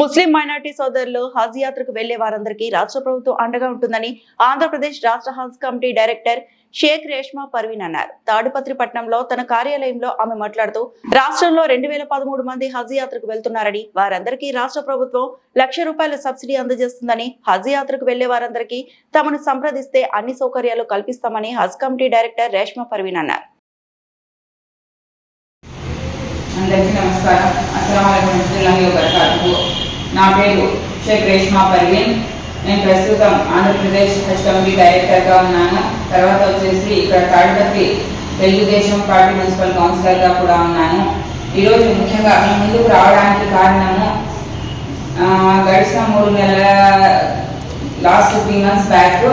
ముస్లిం minority సోదరులు హజ్ యాత్రకు వెళ్ళే వారందరికీ రాష్ట్ర ప్రభుత్వం అండగా ఉంటుందని ఆంధ్రప్రదేశ్ రాష్ట్ర హజ్ కమిటీ డైరెక్టర్ షేక్ రేష్మా పర్వీన్ అన్నారు. తాడుపత్రి పట్నంలో తన కార్యాలయంలో ఆమె మాట్లాడుతూ రాష్ట్రంలో రెండు వేల పదమూడు మంది హజ్ యాత్రకు వెళ్తున్నారని వారందరికీ రాష్ట్ర ప్రభుత్వం లక్ష రూపాయల సబ్సిడీ అందజేస్తుందని హజ్ యాత్రకు వెళ్ళే వారందరికీ తమను సంప్రదిస్తే అన్ని సౌకర్యాలు కల్పిస్తామని హజ్ కమిటీ డైరెక్టర్ రేష్మా పర్వీన్ అన్నారు. అందరికీ నమస్కారం. అస్సలం వరహమతుల్లాహి వబర్కాతుహు. నా పేరు షేక్ రేష్మా పర్వీన్ నేను ప్రస్తుతం ఆంధ్రప్రదేశ్ హెచ్ఎండి డైరెక్టర్గా ఉన్నాను. తర్వాత వచ్చేసి ఇక్కడ తాడిపత్రి తెలుగుదేశం పార్టీ మున్సిపల్ కౌన్సిలర్గా కూడా ఉన్నాను. ఈరోజు ముఖ్యంగా మీ ముందుకు రావడానికి కారణము గడిచిన మూడు నెలల లాస్ట్ త్రీ మంత్స్ బ్యాక్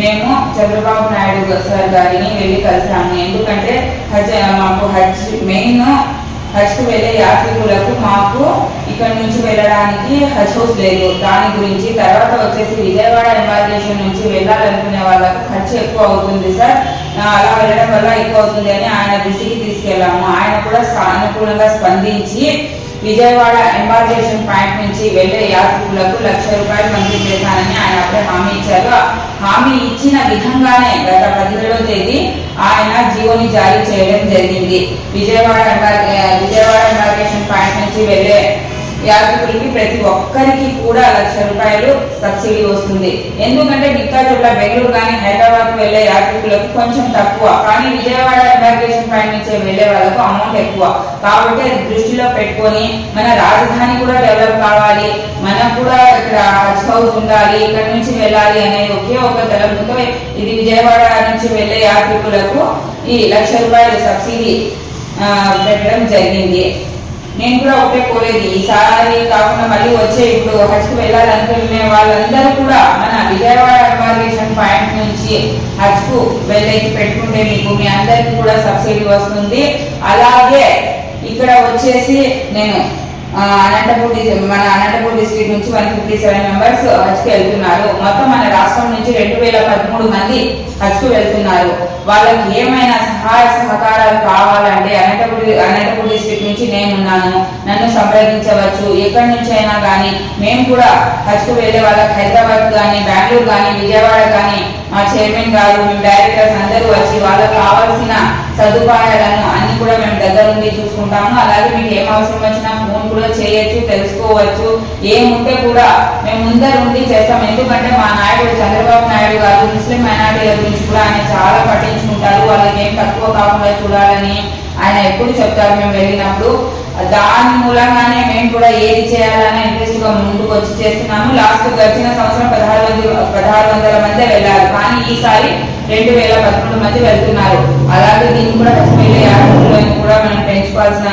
మేము చంద్రబాబు నాయుడు సార్ గారిని వెళ్ళి కలిసాము. ఎందుకంటే హజ్ మాకు హజ్ మెయిన్ హజ్కు వెళ్ళే యాత్రికులకు మాకు ఇక్కడ నుంచి వెళ్ళడానికి హజ్ హౌస్ లేదు. దాని గురించి తర్వాత వచ్చేసి విజయవాడ ఎంబార్కేషన్ నుంచి వెళ్ళాలనుకునే వాళ్ళకు ఖర్చు ఎక్కువ అవుతుంది సార్. అలా వెళ్ళడం వల్ల ఎక్కువ అవుతుంది అని ఆయన దృష్టికి తీసుకెళ్ళాము. ఆయన కూడా సానుకూలంగా స్పందించి విజయవాడ ఎంబార్కేషన్ పాయింట్ నుంచి వెళ్ళే యాత్రికులకు లక్ష రూపాయలు మంజూరు చేశానని ఆయన అప్పుడే హామీ ఇచ్చారు. ఆ హామీ ఇచ్చిన విధంగానే గత పదిహేడవ తేదీ ఆయన జీవోని జారీ చేయడం జరిగింది. విజయవాడ విజయవాడ ఎంబార్కేషన్ పాయింట్ నుంచి వెళ్ళే యాత్రికులకి ప్రతి ఒక్కరికి కూడా లక్ష రూపాయలు సబ్సిడీ వస్తుంది. ఎందుకంటే మిగతా చోట్ల బెంగళూరు కానీ హైదరాబాద్ వెళ్ళే యాత్రికులకు కొంచెం తక్కువ. కానీ విజయవాడ ఎంబార్కేషన్ పాయింట్ నుంచి వెళ్ళే వాళ్ళకు అమౌంట్ ఎక్కువ. కాబట్టి అది దృష్టిలో పెట్టుకొని మన రాజధాని కూడా డెవలప్ కావాలి. మనకు కూడా ఇక్కడ హజ్ హౌస్ ఉండాలి ఇక్కడ నుంచి వెళ్ళాలి అనే ఒకే ఒక తలంపుతో ఇది విజయవాడ నుంచి వెళ్ళే యాత్రికులకు ఈ లక్ష రూపాయల సబ్సిడీ పెట్టడం జరిగింది. నేను కూడా ఒకటే కోరేది ఈసారి కాకుండా మళ్ళీ వచ్చే ఇప్పుడు హజ్కి వెళ్ళాలనుకునే వాళ్ళందరూ కూడా విజయవాడ ఎంబార్కేషన్ పాయింట్ నుంచి హజ్కు వెళ్ళేకి పెట్టుకుంటే మీకు మీ అందరికి కూడా సబ్సిడీ వస్తుంది. అలాగే ఇక్కడ వచ్చేసి నేను అనంతపూర్ డిస్- మన అనంతపూర్ డిస్ట్రిక్ట్ నుంచి వన్ ఫిఫ్టీ సెవెన్ మెంబర్స్ హజ్కు వెళ్తున్నారు. మొత్తం మన రాష్ట్రం నుంచి రెండు వేల పదమూడు మంది హజ్కు వెళ్తున్నారు. వాళ్ళకి ఏమైనా సహాయ సహకారాలు కావాలంటే అనంతపూర్ అనంతపూర్ గురించి నేను ఉన్నాను. నన్ను సంప్రదించవచ్చు. ఎక్కడి నుంచి అయినా కానీ మేము కూడా హజ్కు వెళ్ళే వాళ్ళకి హైదరాబాద్ కానీ బెంగళూరు కానీ విజయవాడ కానీ మా చైర్మన్ గారు మేము డైరెక్టర్స్ అందరూ వచ్చి వాళ్ళకు కావాల్సిన సదుపాయాలను అన్ని కూడా మేము దగ్గర ఉండి చూసుకుంటాము. అలాగే మీకు ఏం అవసరం వచ్చినా ఫోన్ కూడా చేయొచ్చు తెలుసుకోవచ్చు. ఏముంటే కూడా మేము ముందర ఉండి చేస్తాం. ఎందుకంటే మా నాయుడు చంద్రబాబు నాయుడు గారు ముస్లిం మైనార్టీల గురించి కూడా ఆయన చాలా పట్టించుకుంటారు. వాళ్ళకి ఏం తక్కువ కాకుండా చూడాలని ఆయన ఎప్పుడు చెప్తారు మేము వెళ్ళినప్పుడు. దాని మూలంగానే మేము కూడా ఏది చేయాలనే ఇంట్రెస్ట్గా ముందుకు వచ్చి చేస్తున్నాము. లాస్ట్ గడిచిన సంవత్సరం పదహారు వందల పదహారు వందల మంది వెళ్ళారు. కానీ ఈసారి రెండు వేల పదకొండు మంది వెళ్తున్నారు. అలాగే దీన్ని కూడా కశ్మీర్ యాత్రలో కూడా మనం పెంచుకోవాల్సిన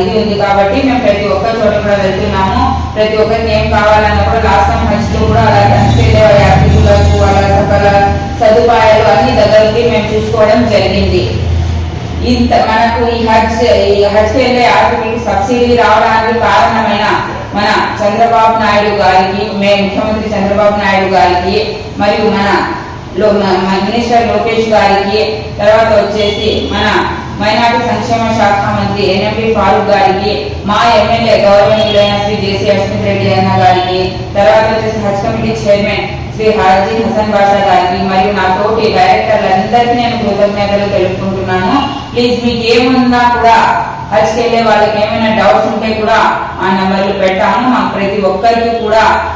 ఇది ఉంది కాబట్టి మేము ప్రతి ఒక్క చోట కూడా వెళ్తున్నాము. ప్రతి ఒక్కరికి ఏం కావాలన్నా కూడా లాస్ట్ టైం హజ్లో కూడా అలాగే హజ్ యాత్రికులకు వాళ్ళ సకల సదుపాయాలు అన్ని దగ్గరికి మేము చూసుకోవడం జరిగింది. ఇంత మనకు ఈ హజ్ ఈ హజ్ వెళ్ళే ఆర్థిక సబ్సిడీ రావడానికి కారణమైన మన చంద్రబాబు నాయుడు గారికి మే ముఖ్యమంత్రి చంద్రబాబు నాయుడు గారికి మరియు మన లో మినిస్టర్ లోకేష్ గారికి తర్వాత వచ్చేసి మన మైనార్టీ సంక్షేమ శాఖ మంత్రి ఎన్ఎంపి ఫారూక్ గారికి మా ఎమ్మెల్యే గౌరవనీయులైన శ్రీ జేసీ అశ్విత్ రెడ్డి అన్న గారికి తర్వాత వచ్చేసి హజ్ కమిటీ చైర్మన్ శ్రీ హాజీ హసన్ బాషా గారికి మరియు నా తోటి డైరెక్టర్లందరికీ నేను కృతజ్ఞతలు తెలుపుకుంటున్నాను. ప్లీజ్ మీకు ఏమున్నా కూడా హజ్కి వెళ్ళే వాళ్ళకి ఏమైనా డౌట్స్ ఉంటే కూడా ఆ నెంబర్లు పెట్టాను. మాకు ప్రతి ఒక్కరికి కూడా